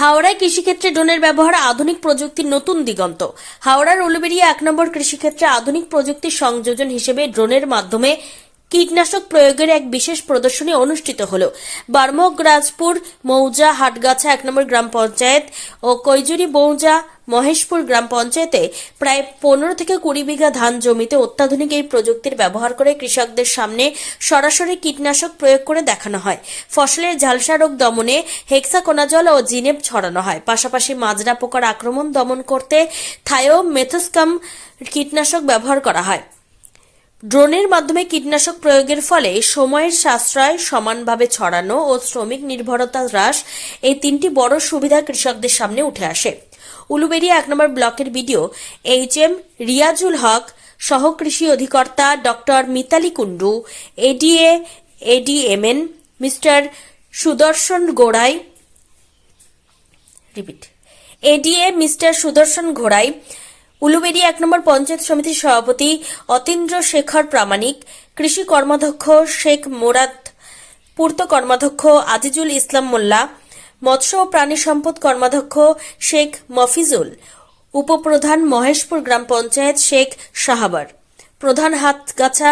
হাওড়ায় কৃষিক্ষেত্রে ড্রোনের ব্যবহার আধুনিক প্রযুক্তির নতুন দিগন্ত। হাওড়ার উলুবেরিয়া এক নম্বর কৃষিক্ষেত্রে আধুনিক প্রযুক্তির সংযোজন হিসেবে ড্রোনের মাধ্যমে কীটনাশক প্রয়োগের এক বিশেষ প্রদর্শনী অনুষ্ঠিত হল। বার্মগরাজপুর মৌজা, হাটগাছা এক নম্বর গ্রাম পঞ্চায়েত ও কৈজুরি, মৌজা, মহেশপুর গ্রাম পঞ্চায়েতে প্রায় পনেরো থেকে কুড়ি বিঘা ধান জমিতে অত্যাধুনিক এই প্রযুক্তির ব্যবহার করে কৃষকদের সামনে সরাসরি কীটনাশক প্রয়োগ করে দেখানো হয়। ফসলের ঝালসা রোগ দমনে হেক্সাকোনাজল ও জিনেপ ছড়ানো হয়। পাশাপাশি মাজরা পোকার আক্রমণ দমন করতে থায়ো মেথস্কাম কীটনাশক ব্যবহার করা হয়। ড্রোনের মাধ্যমে কীটনাশক প্রয়োগের ফলে সময়ের সাশ্রয়, সমানভাবে ছড়ানো ও শ্রমিক নির্ভরতা হ্রাস এই তিনটি বড় সুবিধা কৃষকদের সামনে উঠে আসে। উলুবেড়িয়া এক নম্বর ব্লকের BDO H M Riazul Haque সহ কৃষি অধিকর্তা doctor Mitali Kundu ADA, ADMN, mister Sudarshan Gorai, repeat, ADA mister Sudarshan ঘোড়াই Uluberia এক নম্বর পঞ্চায়েত সমিতির সভাপতি অতীন্দ্র শেখর প্রামাণিক, কৃষি কর্মাধ্যক্ষ শেখ মোরাদ, পূর্ত কর্মাধ্যক্ষ আজিজুল ইসলাম মোল্লা, মৎস্য ও প্রাণী সম্পদ কর্মাধ্যক্ষ শেখ মফিজুল, উপপ্রধান মহেশপুর গ্রাম পঞ্চায়েত শেখ সাহাবার প্রধান হাতগাছা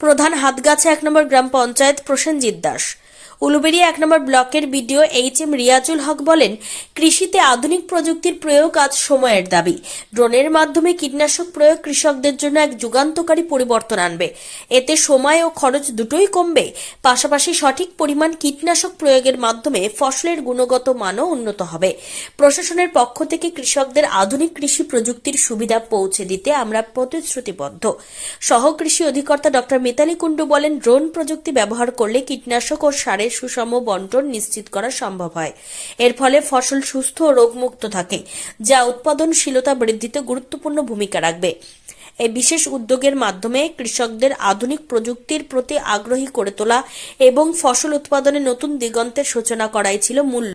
প্রধান হাতগাছা এক নম্বর গ্রাম পঞ্চায়েত প্রসেনজিৎ দাস। উলুবেড়িয়া এক নম্বর ব্লকের BDO H M Riazul Haque বলেন, কৃষিতে আধুনিক প্রযুক্তির প্রয়োগ আজ সময়ের দাবি। ড্রোনের মাধ্যমে কীটনাশক প্রয়োগ কৃষকদের জন্য এক যুগান্তকারী পরিবর্তন আনবে। এতে সময় ও খরচ দুটোই কমবে। পাশাপাশি সঠিক পরিমাণ কীটনাশক প্রয়োগের মাধ্যমে ফসলের গুণগত মানও উন্নত হবে। প্রশাসনের পক্ষ থেকে কৃষকদের আধুনিক কৃষি প্রযুক্তির সুবিধা পৌঁছে দিতে আমরা প্রতিশ্রুতিবদ্ধ। সহ কৃষি অধিকর্তা ডক্টর মিতালি কুণ্ডু বলেন, ড্রোন প্রযুক্তি ব্যবহার করলে কীটনাশক ও সারের সুষম বন্টন নিশ্চিত করা সম্ভব হয়। এর ফলে ফসল সুস্থ ও রোগমুক্ত থাকে, যা উৎপাদনশীলতা বৃদ্ধিতে গুরুত্বপূর্ণ ভূমিকা রাখবে। এই বিশেষ উদ্যোগের মাধ্যমে কৃষকদের আধুনিক প্রযুক্তির প্রতি আগ্রহী করে তোলা এবং ফসল উৎপাদনে নতুন দিগন্তের সূচনা করাই ছিল মূল